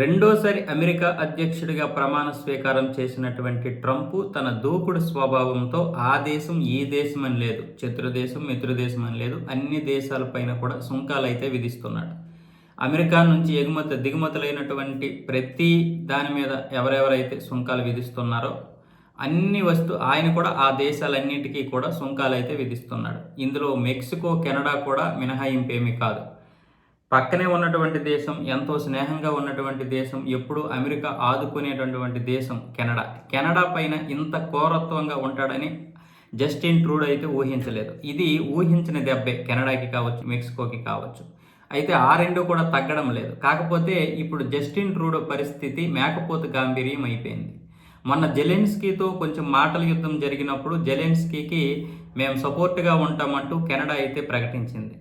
రెండోసారి అమెరికా అధ్యక్షుడిగా ప్రమాణ స్వీకారం చేసినటువంటి ట్రంప్ తన దూకుడు స్వభావంతో ఆ దేశం ఈ దేశం అని లేదు శత్రు దేశం మిత్రు అని లేదు అన్ని దేశాలపైన కూడా సుంకాలు అయితే విధిస్తున్నాడు. అమెరికా నుంచి ఎగుమతి దిగుమతులైనటువంటి ప్రతి దాని మీద ఎవరెవరైతే సుంకాలు విధిస్తున్నారో అన్ని వస్తు ఆయన కూడా ఆ దేశాలన్నిటికీ కూడా సుంకాలు అయితే విధిస్తున్నాడు. ఇందులో మెక్సికో కెనడా కూడా మినహాయింపేమీ కాదు. పక్కనే ఉన్నటువంటి దేశం ఎంతో స్నేహంగా ఉన్నటువంటి దేశం ఎప్పుడు అమెరికా ఆదుకునేటటువంటి దేశం కెనడా. కెనడా పైన ఇంత కోరత్వంగా ఉంటాడని జస్టిన్ ట్రూడ్ అయితే ఊహించలేదు. ఇది ఊహించిన దెబ్బే కెనడాకి కావచ్చు మెక్సికోకి కావచ్చు. అయితే ఆ రెండు కూడా తగ్గడం లేదు. కాకపోతే ఇప్పుడు జస్టిన్ ట్రూడో పరిస్థితి మేకపోతు గాంభీర్యం అయిపోయింది. మొన్న జెలెన్స్కీతో కొంచెం మాటల యుద్ధం జరిగినప్పుడు జెలెన్స్కీకి మేము సపోర్ట్గా ఉంటామంటూ కెనడా అయితే ప్రకటించింది.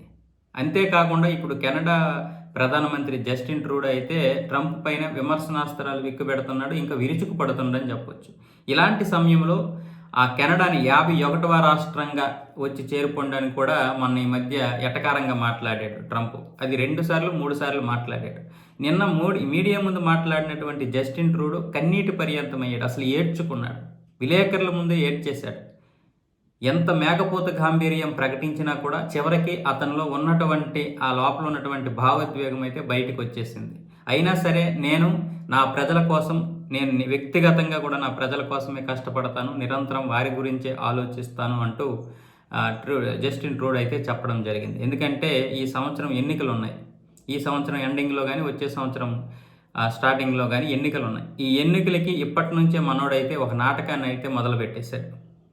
అంతేకాకుండా ఇప్పుడు కెనడా ప్రధానమంత్రి జస్టిన్ ట్రూడో అయితే ట్రంప్ పైన విమర్శనాస్త్రాలు విక్కుబెడుతున్నాడు ఇంకా విరుచుకు పడుతుండని చెప్పొచ్చు. ఇలాంటి సమయంలో ఆ కెనడాని యాభై ఒకటవ రాష్ట్రంగా వచ్చి చేరుకోండని కూడా మొన్న ఈ మధ్య ఎటకారంగా మాట్లాడాడు ట్రంప్. అది రెండు సార్లు మూడు సార్లు మాట్లాడాడు. నిన్న మూడు మీడియా ముందు మాట్లాడినటువంటి జస్టిన్ ట్రూడో కన్నీటి పర్యంతమయ్యాడు. అసలు ఏడ్చుకున్నాడు. విలేకరుల ముందే ఏడ్చేశాడు. ఎంత మేకపోత గాంభీర్యం ప్రకటించినా కూడా చివరికి అతనిలో ఉన్నటువంటి ఆ లోపల ఉన్నటువంటి భావోద్వేగం అయితే బయటకు వచ్చేసింది. అయినా సరే నేను నా ప్రజల కోసం నేను వ్యక్తిగతంగా కూడా నా ప్రజల కోసమే కష్టపడతాను నిరంతరం వారి గురించే ఆలోచిస్తాను అంటూ ట్రూ జస్టిన్ ట్రూడ్ అయితే చెప్పడం జరిగింది. ఎందుకంటే ఈ సంవత్సరం ఎన్నికలు ఉన్నాయి ఈ సంవత్సరం ఎండింగ్లో కానీ వచ్చే సంవత్సరం స్టార్టింగ్లో కానీ ఎన్నికలు ఉన్నాయి ఈ ఎన్నికలకి ఇప్పటి నుంచే మనోడైతే ఒక నాటకాన్ని అయితే మొదలుపెట్టేశాడు.